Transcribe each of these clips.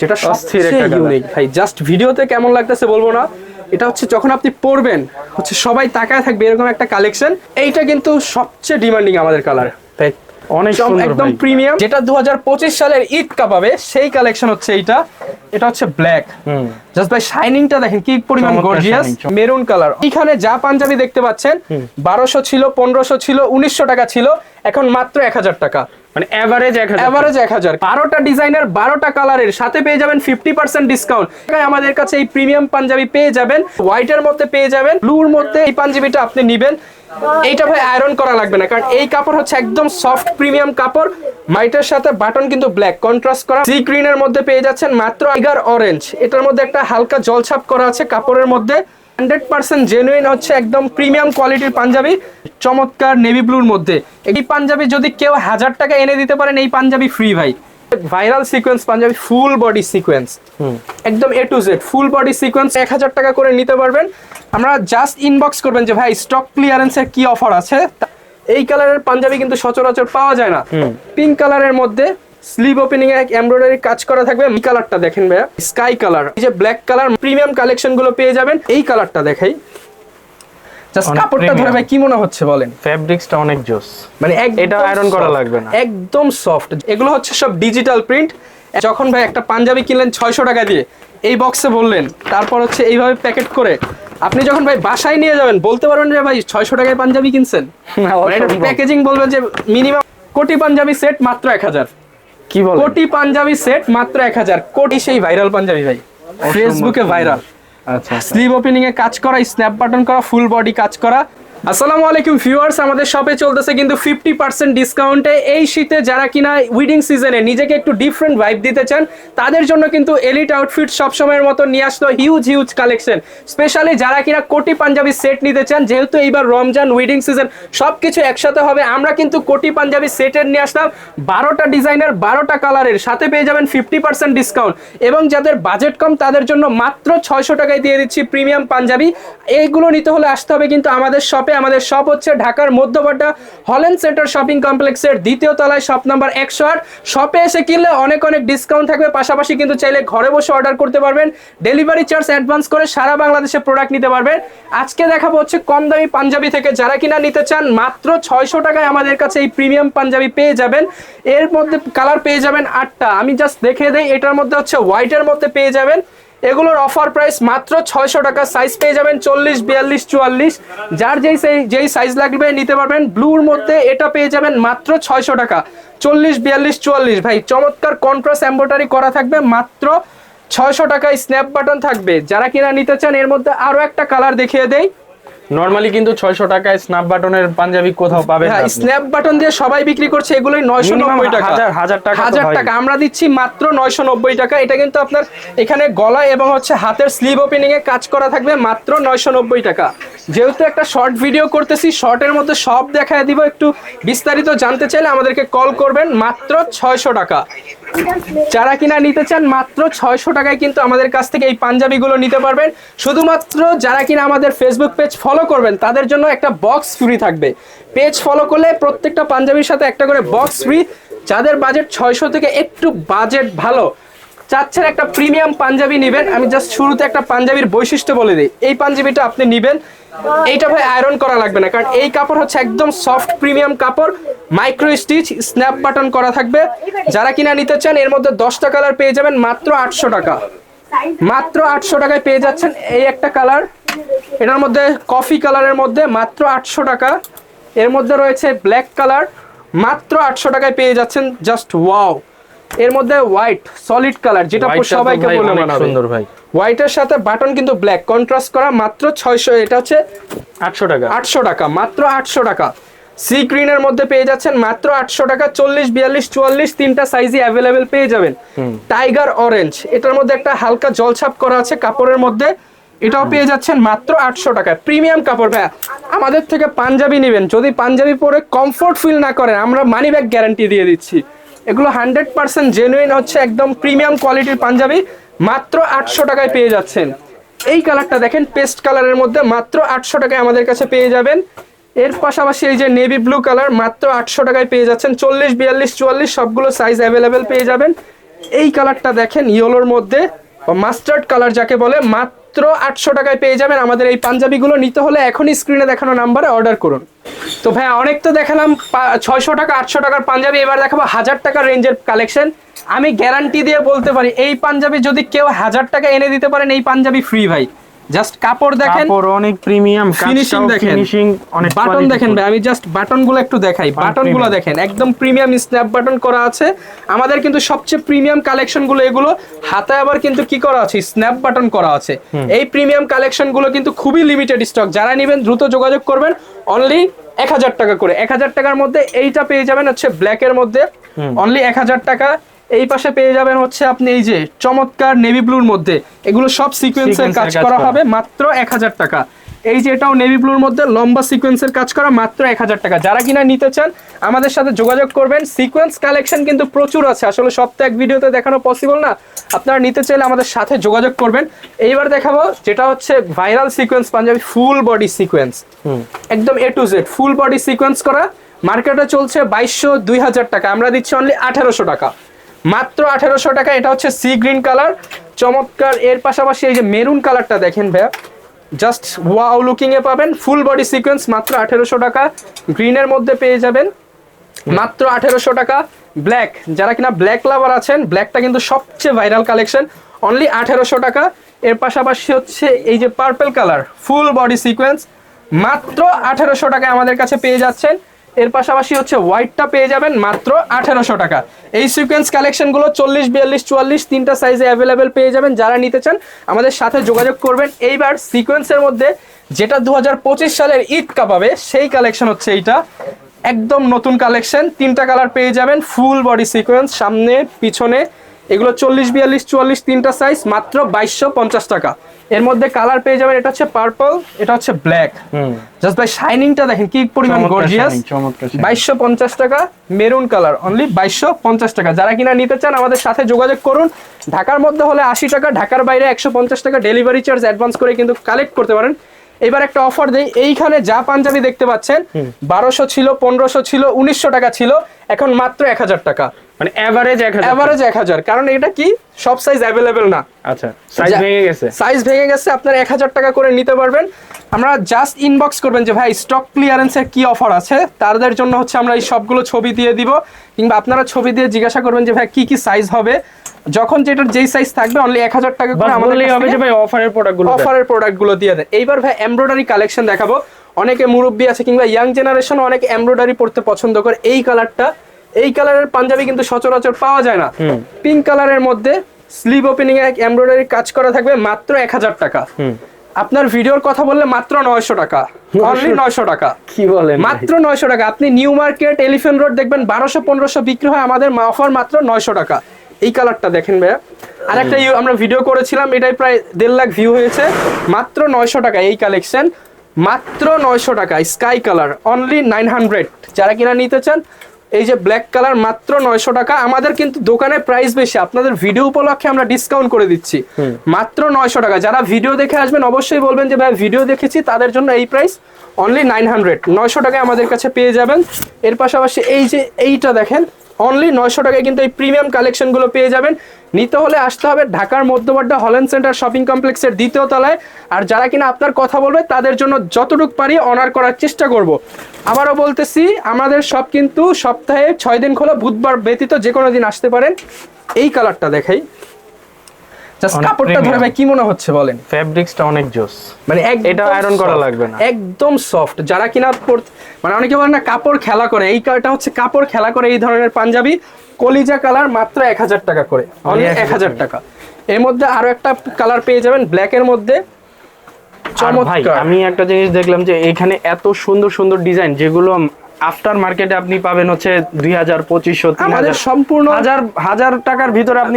যেটা সবচেয়ে। ইউনিক। ভাই জাস্ট ভিডিওতে কেমন লাগতেছে বলব না। এটা হচ্ছে যখন আপনি পরবেন হচ্ছে সবাই তাকায় থাকবে এরকম একটা কালেকশন এইটা কিন্তু সবচেয়ে ডিমান্ডিং আমাদের কালার তাই অনেক একদম-। প্রিমিয়াম যেটা দুহাজার পঁচিশ সালের ঈদ কাপাবে সেই কালেকশন হচ্ছে এইটা। এটা হচ্ছে ব্ল্যাক হুম। জাস্ট ভাই শাইনিংটা দেখেন কি পরিমাণ গর্জিয়াস মেরুন কালার এখানে যা পাঞ্জাবি দেখতে পাচ্ছেন বারোশো ছিল পনেরোশো ছিল উনিশশো টাকা ছিল এখন মাত্র এক হাজার টাকা। মানে এভারেজ এক হাজার এভারেজ এক হাজার। বারোটা ডিজাইনের বারোটা কালারের সাথে পেয়ে যাবেন ফিফটি পার্সেন্ট ডিসকাউন্ট আমাদের কাছে এই প্রিমিয়াম পাঞ্জাবি পেয়ে যাবেন হোয়াইটের মধ্যে পেয়ে যাবেন ব্লুর মধ্যে এই পাঞ্জাবিটা আপনি নিবেন। এইটা ভাই আয়রন করা লাগবে না, কারণ এই কাপড় হচ্ছে একদম সফট প্রিমিয়াম কাপড়। মাইটের সাথে বাটন কিন্তু ব্ল্যাক কন্ট্রাস্ট করা। সি গ্রিনের মধ্যে পেয়ে যাচ্ছেন মাত্র টাইগার অরেঞ্জ এটার মধ্যে একটা হালকা জলছাপ করা আছে কাপড়ের মধ্যে। হান্ড্রেড পার্সেন্ট জেনুইন হচ্ছে একদম প্রিমিয়াম কোয়ালিটির পাঞ্জাবি চমৎকার নেভি ব্লুর মধ্যে। এই পাঞ্জাবি যদি কেউ হাজার টাকা এনে দিতে পারেন এই পাঞ্জাবি ফ্রি ভাই। Viral sequence panjabi full body sequence একদম A to Z full body sequence এক হাজার টাকা করে নিতে পারবেন। আমরা জাস্ট ইনবক্স করবেন যে ভাই স্টক ক্লিয়ারেন্সের কি অফার আছে? এই কালারের পাঞ্জাবি কিন্তু সচরাচর পাওয়া যায় না। পিঙ্ক কালারের মধ্যে স্লিভ ওপেনিং এ এমব্রয়ডারি কাজ করা থাকবে। এই কালারটা দেখেন ভাইয়া। স্কাই কালার এই যে ব্ল্যাক কালার প্রিমিয়াম কালেকশনগুলো পেয়ে যাবেন। এই কালারটা দেখাই। জাস্ট কাপড়টা ধরে ভাই কি মনে হচ্ছে বলেন? ফ্যাব্রিক্সটা অনেক জোস। মানে এটা iron করা লাগবে না। একদম সফট এগুলো হচ্ছে সব ডিজিটাল প্রিন্ট যখন ভাই একটা পাঞ্জাবি কিনলেন ছয়শো টাকা দিয়ে এই বক্সে বললেন। তারপর হচ্ছে এইভাবে প্যাকেট করে। আপনি যখন ভাই বাসায় নিয়ে যাবেন বলতে পারবেন যে ভাই ছয়শো টাকায় পাঞ্জাবি কিনছেন। প্যাকেজিং বলবেন যে মিনিমাম কোটি পাঞ্জাবি সেট মাত্র এক হাজার। কি বল কোটি পাঞ্জাবি সেট মাত্র এক হাজার। কোটি সেই ভাইরাল পাঞ্জাবি ভাই। ফেসবুকে ভাইরাল আচ্ছা স্লিপ স্লিভ ওপেনিং এ কাজ করা স্ন্যাপ বাটন করা ফুল বডি কাজ করা। আসসালামু আলাইকুম ভিউয়ার্স, আমাদের শপে চলতেছে কিন্তু ফিফটি পার্সেন্ট ডিসকাউন্টে এই শীতে যারা কিনা উইডিং সিজনে নিজেকে একটু ডিফারেন্ট ভাইব দিতে চান, তাদের জন্য কিন্তু এলিট আউটফিট সবসময়ের মতো নিয়ে আসলো হিউজ হিউজ কালেকশন স্পেশালি যারা কিনা কোটি পাঞ্জাবি সেট নিতে চান, যেহেতু এইবার রমজান উইডিং সিজন সব কিছু একসাথে হবে, আমরা কিন্তু কোটি পাঞ্জাবি সেটের নিয়ে আসলাম। বারোটা ডিজাইনের বারোটা কালারের সাথে পেয়ে যাবেন ফিফটি পার্সেন্ট ডিসকাউন্ট এবং যাদের বাজেট কম, তাদের জন্য মাত্র ছয়শো টাকায় দিয়ে দিচ্ছি প্রিমিয়াম পাঞ্জাবি। এইগুলো নিতে হলে আসতে হবে কিন্তু আমাদের শপে আমাদের শপ হচ্ছে ঢাকার মধ্যপাড্ডা হল্যান্ড সেন্টার শপিং কমপ্লেক্সের দ্বিতীয় তলায় শপ নাম্বার একশো আট। শপে এসে কিনলে অনেক অনেক ডিসকাউন্ট থাকবে, পাশাপাশি কিন্তু চাইলে ঘরে বসে অর্ডার করতে পারবেন। ডেলিভারি চার্জ অ্যাডভান্স করে সারা বাংলাদেশে প্রোডাক্ট নিতে পারবেন। আজকে দেখাবো হচ্ছে কম দামি পাঞ্জাবি থেকে। যারা কিনা নিতে চান, মাত্র ছয়শো টাকায় আমাদের কাছে এই প্রিমিয়াম পাঞ্জাবি পেয়ে যাবেন। এর মধ্যে কালার পেয়ে যাবেন আটটা। আমি জাস্ট দেখে দেই, এটার মধ্যে হচ্ছে হোয়াইটের মধ্যে পেয়ে যাবেন। এগুলোর অফার প্রাইস মাত্র ছয়শো টাকা। সাইজ পেয়ে যাবেন চল্লিশ, বিয়াল্লিশ, চুয়াল্লিশ। যার যেই যেই সাইজ লাগবে, নিতে পারবেন। ব্লুর মধ্যে এটা পেয়ে যাবেন মাত্র ছয়শো টাকা। চল্লিশ, বিয়াল্লিশ, চুয়াল্লিশ। ভাই, চমৎকার কন্ট্রাস্ট এম্ব্রয়ডারি করা থাকবে মাত্র ছয়শো টাকায় স্ন্যাপ বাটন থাকবে। যারা কিনা নিতে চান, এর মধ্যে আরও একটা কালার দেখিয়ে দেই। নরমালি কিন্তু ছয়শো টাকায় স্ন্যাপ বাটনের পাঞ্জাবি কোথাও পাবেন না হ্যাঁ স্ন্যাপ বাটন দিয়ে সবাই বিক্রি করছে এগুলোই নয়শো Minimum নব্বই টাকা। হাজার- হাজার টাকা তো হাজার। টাকা আমরা দিচ্ছি মাত্র নয়শো নব্বই টাকা। এটা কিন্তু আপনার এখানে গলা এবং হচ্ছে হাতের স্লিভ ওপেনিং এ কাজ করা থাকবে মাত্র নয়শো নব্বই টাকা। যেহেতু একটা শর্ট ভিডিও করতেছি শর্টের মধ্যে সব দেখায় দিব। একটু বিস্তারিত জানতে চাইলে আমাদেরকে কল করবেন, মাত্র ছয়শো টাকা। যারা কিনা নিতে চান, মাত্র ছয়শো টাকায় কিন্তু আমাদের কাছ থেকে এই পাঞ্জাবিগুলো নিতে পারবেন। শুধুমাত্র যারা কিনা আমাদের ফেসবুক পেজ ফলো করবেন, তাদের জন্য একটা বক্স ফ্রি থাকবে। পেজ ফলো করলে প্রত্যেকটা পাঞ্জাবির সাথে একটা করে বক্স ফ্রি যাদের বাজেট ছয়শো থেকে একটু বাজেট ভালো চাচ্ছেন একটা প্রিমিয়াম পাঞ্জাবি নেবেন। আমি জাস্ট শুরুতে একটা পাঞ্জাবির বৈশিষ্ট্য বলে দিই। এই পাঞ্জাবিটা আপনি নেবেন। এইটা ভাই আয়রন করা লাগবে না। কারণ এই কাপড় হচ্ছে একদম সফট প্রিমিয়াম কাপড়। মাইক্রো স্টিচ স্ন্যাপ বাটন করা থাকবে। যারা কিনা নিতে চান, এর মধ্যে দশটা কালার পেয়ে যাবেন, মাত্র আটশো টাকা। মাত্র আটশো টাকায় পেয়ে যাচ্ছেন এই একটা কালার এটার মধ্যে কফি কালারের মধ্যে মাত্র আটশো টাকা। এর মধ্যে রয়েছে ব্ল্যাক কালার মাত্র আটশো টাকায় পেয়ে যাচ্ছেন জাস্ট ওয়াও এর মধ্যে হোয়াইট সলিড কালার যেটা সবাইকে বলে মানাবে সুন্দর ভাই। হোয়াইটের সাথে বাটন কিন্তু ব্ল্যাক কন্ট্রাস্ট করা মাত্র ছয়শো এটা হচ্ছে আটশো টাকা। আটশো টাকা মাত্র আটশো টাকা। সি গ্রিনের মধ্যে পেয়ে যাচ্ছেন মাত্র আটশো টাকা চল্লিশ বিয়াল্লিশ চুয়াল্লিশ তিনটা সাইজই অ্যাভেলেবেল পেয়ে যাবেন। টাইগার অরেঞ্জ এটার মধ্যে একটা হালকা জলছাপ করা আছে কাপড়ের মধ্যে। এটাও পেয়ে যাচ্ছেন মাত্র আটশো টাকায় প্রিমিয়াম কাপড় ভাইয়া আমাদের থেকে পাঞ্জাবি নেবেন। যদি পাঞ্জাবি পরে কমফোর্ট ফিল না করেন আমরা মানি ব্যাগ গ্যারান্টি দিয়ে দিচ্ছি। এগুলো হান্ড্রেড পার্সেন্ট জেনুইন হচ্ছে একদম প্রিমিয়াম কোয়ালিটির পাঞ্জাবি, মাত্র আটশো টাকায় পেয়ে যাচ্ছেন। এই কালারটা দেখেন পেস্ট কালারের মধ্যে মাত্র আটশো টাকায় আমাদের কাছে পেয়ে যাবেন। এর পাশাপাশি এই যে নেভি ব্লু কালার মাত্র আটশো টাকায় পেয়ে যাচ্ছেন। চল্লিশ, বিয়াল্লিশ, চুয়াল্লিশ, সবগুলো সাইজ অ্যাভেলেবেল পেয়ে যাবেন। এই কালারটা দেখেন ইয়েলোর মধ্যে মাস্টার্ড কালার যাকে বলে, মাত্র আটশো টাকায় পেয়ে যাবেন। আমাদের এই পাঞ্জাবিগুলো নিতে হলে এখনই স্ক্রিনে দেখানো নাম্বারে অর্ডার করুন। তো ভাই অনেক তো দেখালাম ছয়শো টাকা, আটশো টাকার পাঞ্জাবি, এবার দেখাবো হাজার টাকার রেঞ্জের কালেকশন আমি গ্যারান্টি দিয়ে বলতে পারি, এই পাঞ্জাবি যদি কেউ হাজার টাকা এনে দিতে পারেন, এই পাঞ্জাবি ফ্রি ভাই। জাস্ট কাপড় দেখেন। কাপড় অনেক প্রিমিয়াম ফিনিশিং দেখেন। ফিনিশিং অনেক বাটন দেখেন ভাই আমি জাস্ট বাটনগুলো একটু দেখাই। বাটনগুলো দেখেন একদম প্রিমিয়াম স্ন্যাপ বাটন করা আছে। আমাদের কিন্তু সবচেয়ে প্রিমিয়াম কালেকশনগুলো এগুলো। হাতে আবার কিন্তু কি করা আছে? স্ন্যাপ বাটন করা আছে। এই প্রিমিয়াম কালেকশনগুলো কিন্তু খুবই লিমিটেড স্টক যারা নেবেন দ্রুত যোগাযোগ করবেন। অনলি এক হাজার টাকা করে। এক হাজার টাকার মধ্যে এইটা পেয়ে যাবেন হচ্ছে ব্ল্যাক এর মধ্যে। অনলি এক হাজার টাকা। এই পাশে পেয়ে যাবেন হচ্ছে আপনি এই যে চমৎকার নেভি ব্লুর মধ্যে। এগুলো সব সিকোয়েন্সের এর কাজ করা। হবে মাত্র এক হাজার টাকা। এই যে এটাও নেভি ব্লুর মধ্যে লম্বা সিকোয়েন্সের কাজ করা মাত্র এক হাজার টাকা। যারা কিনা নিতে চান আমাদের সাথে যোগাযোগ করবেন। সিকোয়েন্স কালেকশন কিন্তু প্রচুর আছে। আসলে সব তো এক ভিডিওতে দেখানো পসিবল না। আপনারা নিতে চাইলে আমাদের সাথে যোগাযোগ করবেন। এইবার দেখাবো যেটা হচ্ছে viral sequence panjabi full body sequence একদম A to Z full body sequence করা। মার্কেটে চলছে বাইশশো দুই হাজার টাকা। আমরা দিচ্ছি অনলি আঠারোশো টাকা। মাত্র আঠারোশো টাকা, এটা হচ্ছে সি গ্রিন কালার চমৎকার, এর পাশাপাশি এই যে মেরুন কালারটা দেখেন ভাইয়া। জাস্ট ওয়াও লুকিং এ পাবেন ফুল বডি সিকোয়েন্স মাত্র আঠেরোশো টাকা। গ্রিনের মধ্যে পেয়ে যাবেন, মাত্র আঠেরোশো টাকা। ব্ল্যাক যারা কিনা ব্ল্যাক লাভার আছেন ব্ল্যাকটা কিন্তু সবচেয়ে ভাইরাল কালেকশন অনলি আঠেরোশো টাকা। এর পাশাপাশি হচ্ছে এই যে purple colour full body sequence মাত্র আঠেরোশো টাকায় আমাদের কাছে পেয়ে যাচ্ছেন। এর পাশাপাশি হচ্ছে হোয়াইটটা পেয়ে যাবেন মাত্র আঠেরোশো টাকা। এই সিকোয়েন্স কালেকশনগুলো চল্লিশ, বিয়াল্লিশ, চুয়াল্লিশ তিনটা সাইজে অ্যাভেলেবেল পেয়ে যাবেন। যারা নিতে চান, আমাদের সাথে যোগাযোগ করবেন। এইবার সিকোয়েন্সের মধ্যে যেটা দু হাজার পঁচিশ সালের ঈদ কাপাবে, সেই কালেকশন হচ্ছে এইটা। একদম নতুন কালেকশন তিনটা কালার পেয়ে যাবেন ফুল বডি সিকোয়েন্স সামনে, পিছনে। এগুলো চল্লিশ, বিয়াল্লিশ, চুয়াল্লিশ তিনটা সাইজ মাত্র বাইশশো টাকা। এর মধ্যে কালার পেয়ে যাবেন এটা হচ্ছে পার্পল এটা হচ্ছে ব্ল্যাক হুম। জাস্ট ভাই শাইনিংটা দেখেন কি পরিমাণ গর্জিয়াস। বাইশশো পঞ্চাশ টাকা মেরুন কালার অনলি বাইশশো পঞ্চাশ টাকা। যারা কিনা নিতে চান আমাদের সাথে যোগাযোগ করুন। ঢাকার মধ্যে হলে আশি টাকা ঢাকার বাইরে একশো পঞ্চাশ টাকা ডেলিভারি চার্জ অ্যাডভান্স করে কিন্তু কালেক্ট করতে পারেন। এবার একটা অফার দেই এইখানে যা পাঞ্জাবি দেখতে পাচ্ছেন বারোশো ছিল পনেরোশো ছিল উনিশশো টাকা ছিল এখন মাত্র এক হাজার টাকা। মানে এভারেজ এক হাজার অ্যাভারেজ এক হাজার কারণ এটা কি? সব সাইজ অ্যাভেলেবেল না। আচ্ছা সাইজ ভেঙে গেছে। সাইজ ভেঙে গেছে আপনার এক হাজার টাকা করে নিতে পারবেন। আমরা জাস্ট ইনবক্স করবেন যে ভাই স্টক ক্লিয়ারেন্সের কি অফার আছে? তাদের জন্য হচ্ছে আমরা এই সবগুলো ছবি দিয়ে দিব কিংবা আপনারা ছবি দিয়ে জিজ্ঞাসা করবেন যে ভাই কি কি সাইজ হবে? যখন যেটার যেই সাইজ থাকবে অনলি এক হাজার টাকা করে আমাদের হবে যে ভাই অফারের প্রোডাক্টগুলো অফারের প্রোডাক্টগুলো দিয়ে দেন। এইবার ভাই এমব্রয়ডারি কালেকশন দেখাবো। অনেকে মুরব্বী আছে কিংবা ইয়াং জেনারেশন অনেকে এমব্রয়ডারি পড়তে পছন্দ করে। এই কালারটা এই কালারের পাঞ্জাবি কিন্তু সচরাচর পাওয়া যায় না। পিঙ্ক কালারের মধ্যে স্লিভ ওপেনিং এ এমব্রয়ডারি কাজ করা থাকবে মাত্র এক হাজার টাকা। আপনার ভিডিওর কথা বললে মাত্র নয়শো টাকা। অনলি নয়শো টাকা। কি বলেন মাত্র নয়শো টাকা। আপনি নিউ মার্কেট এলিফেন্ট রোড দেখবেন বারোশো পনেরোশো বিক্রি হয় আমাদের অফার মাত্র নয়শো টাকা। এই কালারটা দেখেন ভাইয়া। আর একটা আমরা ভিডিও করেছিলাম এটাই প্রায় দেড় লাখ ভিউ হয়েছে। মাত্র নয়শো টাকা এই কালেকশন মাত্র নয়শো টাকা sky colour only nine hundred যারা কিনা নিতে চান এই যে ব্ল্যাক কালার মাত্র নয়শো টাকা আমাদের কিন্তু দোকানে প্রাইস বেশি। আপনাদের ভিডিও উপলক্ষে আমরা ডিসকাউন্ট করে দিচ্ছি। মাত্র নয়শো টাকা। যারা ভিডিও দেখে আসবেন অবশ্যই বলবেন যে ভাই ভিডিও দেখেছি তাদের জন্য এই প্রাইস অনলি নাইন হান্ড্রেড নয়শো টাকায় আমাদের কাছে পেয়ে যাবেন। এর পাশাপাশি এই যে এইটা দেখেন অনলি নয়শো টাকায় কিন্তু এই প্রিমিয়াম কালেকশনগুলো পেয়ে যাবেন। নিতে হলে আসতে হবে ঢাকার মধ্যবাড্ডা হল্যান্ড সেন্টার শপিং কমপ্লেক্সের দ্বিতীয় তলায়। আর যারা কিনা আপনার কথা বলবে, তাদের জন্য যতটুকু পারি অনার করার চেষ্টা করব। আবারও বলতেছি, আমাদের সব কিন্তু সপ্তাহে ছয় দিন খোলা, বুধবার ব্যতীত যে কোনো দিন আসতে পারেন। এই কালারটা দেখাই। জাস্ট কাপড়টা ধরে ভাই কি মনে হচ্ছে বলেন? ফ্যাব্রিক্সটা অনেক জোস। মানে এটা iron করা লাগবে না। একদম সফট যারা কিনা মানে অনেকে বলেন না কাপড় খেলা করে। এই হচ্ছে কাপড় খেলা করে এই ধরনের পাঞ্জাবি কলিজা কালার মাত্র এক হাজার টাকা করে। অনলি এক হাজার টাকা। এর মধ্যে আরও একটা কালার পেয়ে যাবেন ব্ল্যাক এর মধ্যে। চমৎকার। আমি একটা জিনিস দেখলাম যে এখানে এত সুন্দর সুন্দর ডিজাইন যেগুলো আফটার মার্কেটে আপনি পাবেন হচ্ছে দুই হাজার পঁচিশশো আমাদের সম্পূর্ণ হাজার হাজার টাকার ভিতরে আপনি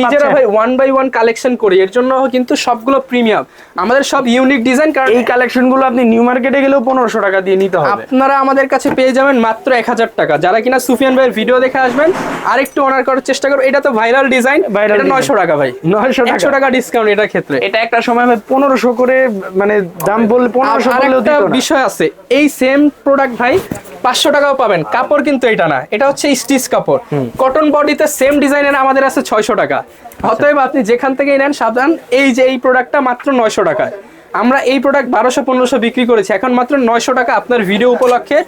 নিজেরা ভাই ওয়ান বাই ওয়ান কালেকশন করি। এর জন্য কিন্তু সবগুলো প্রিমিয়াম আমাদের সব ইউনিক ডিজাইন কারণ এই কালেকশনগুলো আপনি নিউ মার্কেটে গেলেও পনেরোশো টাকা দিয়ে নিতে হবে। আপনারা আমাদের কাছে পেয়ে যাবেন মাত্র এক হাজার টাকা। যারা কিনা সুফিয়ান ভাইয়ের ভিডিও দেখে আসবেন আরেকটু অনার করার চেষ্টা করবেন এটা তো ভাইরাল ডিজাইন ভাইরাল নয়শো টাকা ভাই। নয়শো একশো টাকা ডিসকাউন্ট এটার ক্ষেত্রে। এটা একটা সময় পনেরোশো করে মানে দাম বললে পনেরোশো বিষয় আছে। এই সেম প্রোডাক্ট ভাই পাঁচশো টাকাও পাবেন। কাপড় কিন্তু এটা না। এটা হচ্ছে স্টিচ কাপড়। কটন বডিতে সেম ডিজাইনের আমাদের আছে ছয়শো টাকা। অতএব আপনি যেখান থেকে নেন সাবধান। এই যে এই প্রোডাক্টটা মাত্র নয়শো টাকায়। আমরা এই প্রোডাক্ট বারোশো পনেরোশো বিক্রি করেছি। এখন মাত্র নয়শো টাকা আপনার ভিডিও উপলক্ষে।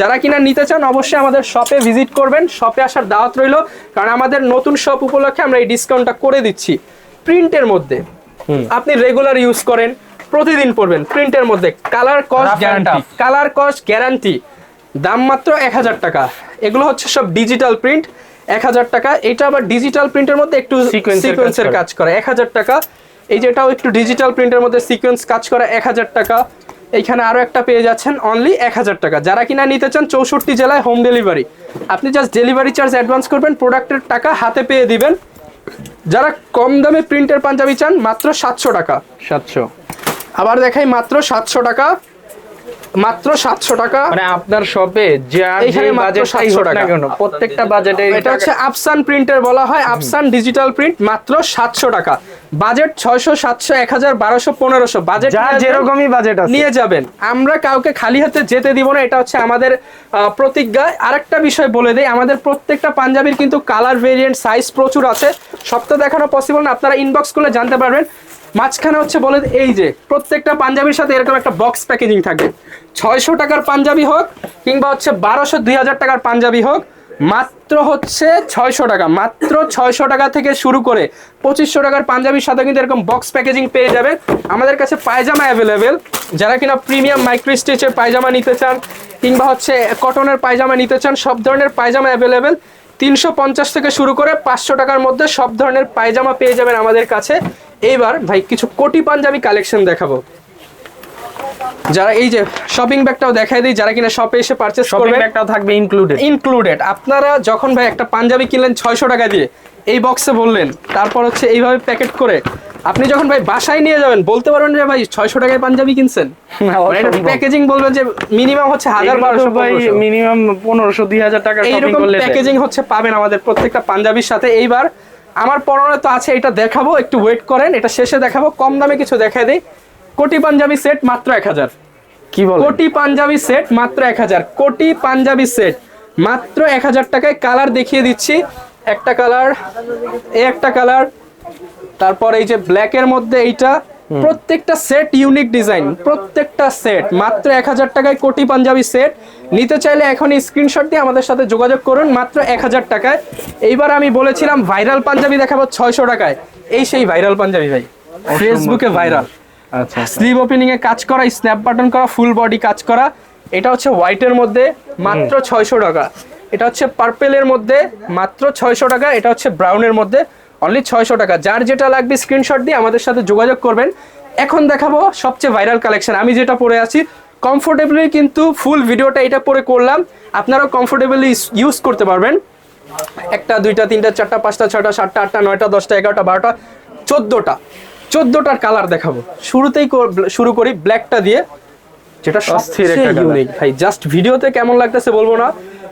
যারা কিনা নিতে চান অবশ্যই আমাদের শপে ভিজিট করবেন। শপে আসার দাওয়াত রইল। কারণ আমাদের নতুন শপ উপলক্ষে আমরা এই ডিসকাউন্টটা করে দিচ্ছি। প্রিন্টের মধ্যে আপনি রেগুলার ইউজ করেন। প্রতিদিন পড়বেন প্রিন্টের মধ্যে। Colour cost guarantee colour cost guarantee দাম মাত্র এক হাজার টাকা। এগুলো হচ্ছে সব ডিজিটাল প্রিন্ট এক হাজার টাকা। এটা আবার ডিজিটাল প্রিন্টের মধ্যে একটু সিকোয়েন্সের। কাজ করে। এক হাজার টাকা। এই যেটাও একটু ডিজিটাল প্রিন্টের মধ্যে সিকোয়েন্স কাজ করে এক হাজার টাকা। এইখানে আরও একটা পেয়ে যাচ্ছেন অনলি এক হাজার টাকা। যারা কিনা নিতে চান চৌষট্টি জেলায় হোম ডেলিভারি আপনি জাস্ট ডেলিভারি চার্জ অ্যাডভান্স করবেন প্রোডাক্টের টাকা হাতে পেয়ে দিবেন। যারা কম দামে প্রিন্টের পাঞ্জাবি চান মাত্র সাতশো টাকা। সাতশো। আবার দেখাই মাত্র সাতশো টাকা। মাত্র সাতশো টাকা। মানে আপনার শপে যে মাত্র 700 টাকা। কেন প্রত্যেকটা বাজেটে এটা হচ্ছে আফসান প্রিন্টের বলা হয় আফসান ডিজিটাল প্রিন্ট মাত্র সাতশো টাকা। বাজেট ছয়শো সাতশো এক হাজার বারোশো পনেরোশো। বাজেট যার যেরকমই বাজেট আছে। নিয়ে যাবেন। আমরা কাউকে খালি হাতে যেতে দিব না এটা হচ্ছে আমাদের আহ, প্রতিজ্ঞা। আরেকটা বিষয় বলে দেই আমাদের প্রত্যেকটা পাঞ্জাবির কিন্তু কালার ভেরিয়েন্ট সাইজ প্রচুর আছে। সব তো দেখানো পসিবল না আপনারা ইনবক্স করলে জানতে পারবেন। মাঝখানে হচ্ছে বলে এই যে, প্রত্যেকটা পাঞ্জাবির সাথে এরকম একটা বক্স প্যাকেজিং থাকবে। ছয়শো টাকার পাঞ্জাবি হোক, কিংবা হচ্ছে বারোশো, দুই হাজার টাকার পাঞ্জাবি হোক, মাত্র হচ্ছে ছয়শো টাকা। মাত্র ছয়শো টাকা থেকে শুরু করে পঁচিশশো টাকার পাঞ্জাবির সাথে কিন্তু এরকম বক্স প্যাকেজিং পেয়ে যাবেন। আমাদের কাছে পায়জামা অ্যাভেলেবেল যারা কিনা প্রিমিয়াম মাইক্রো স্টিচের পায়জামা নিতে চান, কিংবা হচ্ছে কটনের পায়জামা নিতে চান, সব ধরনের পায়জামা অ্যাভেলেবেল তিনশো পঞ্চাশ থেকে শুরু করে পাঁচশো টাকার মধ্যে সব ধরনের পায়জামা পেয়ে যাবেন আমাদের কাছে। এইবার ভাই কিছু কোটি পাঞ্জাবি কালেকশন দেখাবো। যারা এই যে শপিং ব্যাগটাও দেখাই দিই যারা কিনা শপে এসে পারচেস শপিং করবে ব্যাগটাও থাকবে ইনক্লুডেড ইনক্লুডেড আপনারা যখন ভাই একটা পাঞ্জাবি কিনলেন ছয়শো টাকা দিয়ে এই বক্সে বললেন তারপর হচ্ছে এইভাবে প্যাকেট করে আপনি যখন ভাই বাসায় নিয়ে যাবেন বলতে পারবেন যে ভাই ছয়শো টাকায় পাঞ্জাবি কিনছেন। প্যাকেজিং বলবেন যে মিনিমাম হচ্ছে হাজার বারোশো ভাই মিনিমাম পনেরোশো দুই হাজার টাকা শপিং করলে প্যাকেজিং হচ্ছে পাবেন আমাদের প্রত্যেকটা পাঞ্জাবির সাথে। এইবার আমার পরনে তো আছে এটা দেখাবো একটু ওয়েট করেন এটা শেষে দেখাবো কম দামে কিছু দেখাই দিই। কোটি পাঞ্জাবি সেট মাত্র এক হাজার। কি বল কোটি পাঞ্জাবি সেট মাত্র এক হাজার। কোটি পাঞ্জাবি সেট মাত্র এক হাজার টাকায় কালার দেখিয়ে দিচ্ছি। একটা কালার এ একটা কালার তারপর এই যে ব্ল্যাকের মধ্যে এইটা প্রত্যেকটা সেট ইউনিক ডিজাইন প্রত্যেকটা সেট মাত্র এক হাজার টাকায় কোটি পাঞ্জাবি সেট নিতে চাইলে এখন স্ক্রিনশট দিয়ে আমাদের সাথে যোগাযোগ করুন মাত্র এক হাজার টাকায়। এইবার আমি বলেছিলাম ভাইরাল পাঞ্জাবি দেখাবো ছয়শো টাকায়। এই সেই ভাইরাল পাঞ্জাবি ভাই ফেসবুকে ভাইরাল আচ্ছা স্লিভ ওপেনিং এ কাজ করা স্ন্যাপ বাটন করা ফুল বডি কাজ করা। এটা হচ্ছে হোয়াইটের মধ্যে মাত্র ছয়শো টাকা। এটা হচ্ছে পার্পেলের মধ্যে মাত্র ছয়শো টাকা। এটা হচ্ছে ব্রাউনের মধ্যে অনলি ছয়শো টাকা। যার যেটা লাগবে স্ক্রিনশট দিয়ে আমাদের সাথে যোগাযোগ করবেন। এখন দেখাবো সবচেয়ে ভাইরাল কালেকশন আমি যেটা পরে আছি কমফোর্টেবলি কিন্তু ফুল ভিডিওটা এটা পরে করলাম। আপনারাও কমফোর্টেবলি ইউজ করতে পারবেন। একটা দুইটা তিনটা চারটা পাঁচটা ছয়টা সাতটা আটটা নয়টা দশটা এগারোটা বারোটা চোদ্দোটা। চোদ্দোটার কালার দেখাবো। শুরুতেই শুরু করি ব্ল্যাকটা দিয়ে। যেটা সবচেয়ে একটা ইউনিক ভাই জাস্ট ভিডিওতে কেমন লাগতেছে বলব না।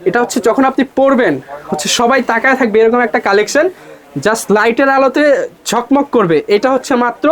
এটা হচ্ছে যখন আপনি পরবেন হচ্ছে সবাই তাকায় থাকবে এরকম একটা কালেকশন জাস্ট লাইটের আলোতে ঝকমক করবে। এটা হচ্ছে মাত্র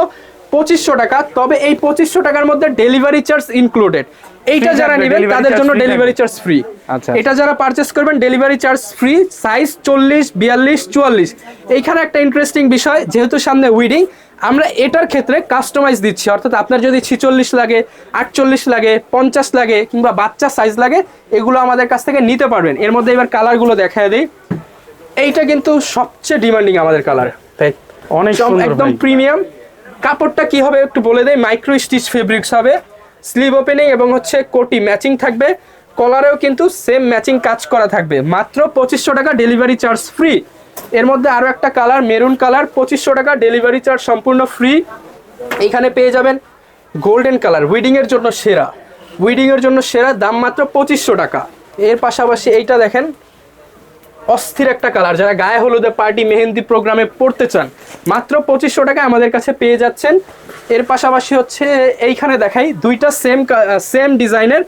পঁচিশশো টাকা তবে এই পঁচিশশো টাকার মধ্যে ডেলিভারি চার্জ ইনক্লুডেড এইটা যারা নেবেন তাদের জন্য ডেলিভারি চার্জ ফ্রি আচ্ছা। এটা যারা পারচেস করবেন ডেলিভারি চার্জ ফ্রি সাইজ চল্লিশ বিয়াল্লিশ চুয়াল্লিশ। এইখানে একটা ইন্টারেস্টিং বিষয় যেহেতু সামনে উইডিং আমরা এটার ক্ষেত্রে কাস্টমাইজ দিচ্ছি। অর্থাৎ আপনার যদি ছিচল্লিশ লাগে আটচল্লিশ লাগে পঞ্চাশ লাগে কিংবা বাচ্চা সাইজ লাগে এগুলো আমাদের কাছ থেকে নিতে পারবেন। এর মধ্যে এবার কালারগুলো দেখায় দিই। এইটা কিন্তু সবচেয়ে ডিমান্ডিং আমাদের কালার অনেক একদম প্রিমিয়াম কাপড়টা কি হবে একটু বলে দেয় মাইক্রো স্টিচ ফেব্রিক্স হবে। স্লিভ ওপেনিং এবং হচ্ছে কোটি ম্যাচিং থাকবে। কলারেও কিন্তু সেম ম্যাচিং কাজ করা থাকবে। মাত্র পঁচিশশো টাকা ডেলিভারি চার্জ ফ্রি এর মধ্যে আরও একটা কালার মেরুন কালার পঁচিশশো টাকা ডেলিভারি চার্জ সম্পূর্ণ ফ্রি এইখানে পেয়ে যাবেন গোল্ডেন কালার উইডিং এর জন্য সেরা। উইডিংয়ের জন্য সেরা দাম মাত্র পঁচিশশো টাকা। এর পাশাপাশি এইটা দেখেন অস্থির একটা কালার। যারা গায়ে হলুদে পার্টি মেহেন্দি প্রোগ্রামে পড়তে চান, মাত্র পঁচিশশো টাকায় আমাদের কাছে পেয়ে যাচ্ছেন। এর পাশাপাশি হচ্ছে এইখানে দেখাই, দুইটা সেম সেম ডিজাইনের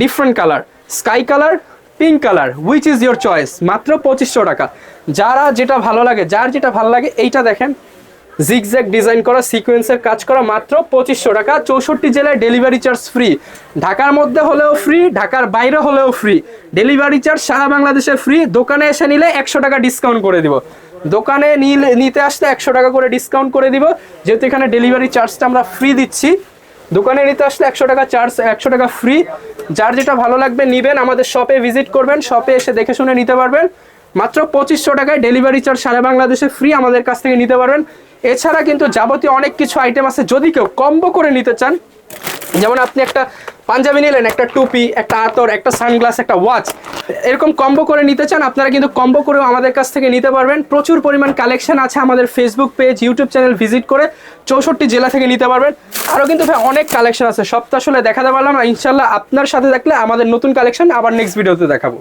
different colour sky colour pink colour which is your choice মাত্র পঁচিশশো টাকা। যারা যেটা ভালো লাগে, যার যেটা ভালো লাগে, এইটা দেখেন জিগজ্যাগ ডিজাইন করা সিকোয়েন্সের কাজ করা মাত্র পঁচিশশো টাকা। চৌষট্টি জেলায় ডেলিভারি চার্জ ফ্রি ঢাকার মধ্যে হলেও ফ্রি ঢাকার বাইরে হলেও ফ্রি ডেলিভারি চার্জ সারা বাংলাদেশে ফ্রি দোকানে এসে নিলে একশো টাকা ডিসকাউন্ট করে দিব। দোকানে নিলে, নিতে আসলে একশো টাকা করে ডিসকাউন্ট করে দিব। যেহেতু এখানে ডেলিভারি চার্জটা আমরা ফ্রি দিচ্ছি। দোকানে নিতে আসলে একশো টাকা চার্জ একশো টাকা ফ্রি যার যেটা ভালো লাগবে নিবেন, আমাদের শপে ভিজিট করবেন। শপে এসে দেখে শুনে নিতে পারবেন। মাত্র পঁচিশশো টাকায় ডেলিভারি চার্জ সারা বাংলাদেশে ফ্রি আমাদের কাছ থেকে নিতে পারবেন। এছাড়া কিন্তু যাবতীয় অনেক কিছু আইটেম আছে, যদি কেউ কম্বো করে নিতে চান, যেমন আপনি একটা পাঞ্জাবি নিলেন, একটা টুপি, একটা আতর, একটা সানগ্লাস একটা ওয়াচ এরকম কম্বো করে নিতে চান, আপনারা কিন্তু কম্বো করেও আমাদের কাছ থেকে নিতে পারবেন। প্রচুর পরিমাণ কালেকশন আছে আমাদের Facebook page YouTube channel visit করে চৌষট্টি জেলা থেকে নিতে পারবেন। আরও কিন্তু ভাই অনেক কালেকশন আছে সপ্তাহ আসলে দেখাতে পারলাম ইনশাল্লাহ আপনার সাথে থাকলে আমাদের নতুন কালেকশন আবার নেক্সট ভিডিওতে দেখাবো।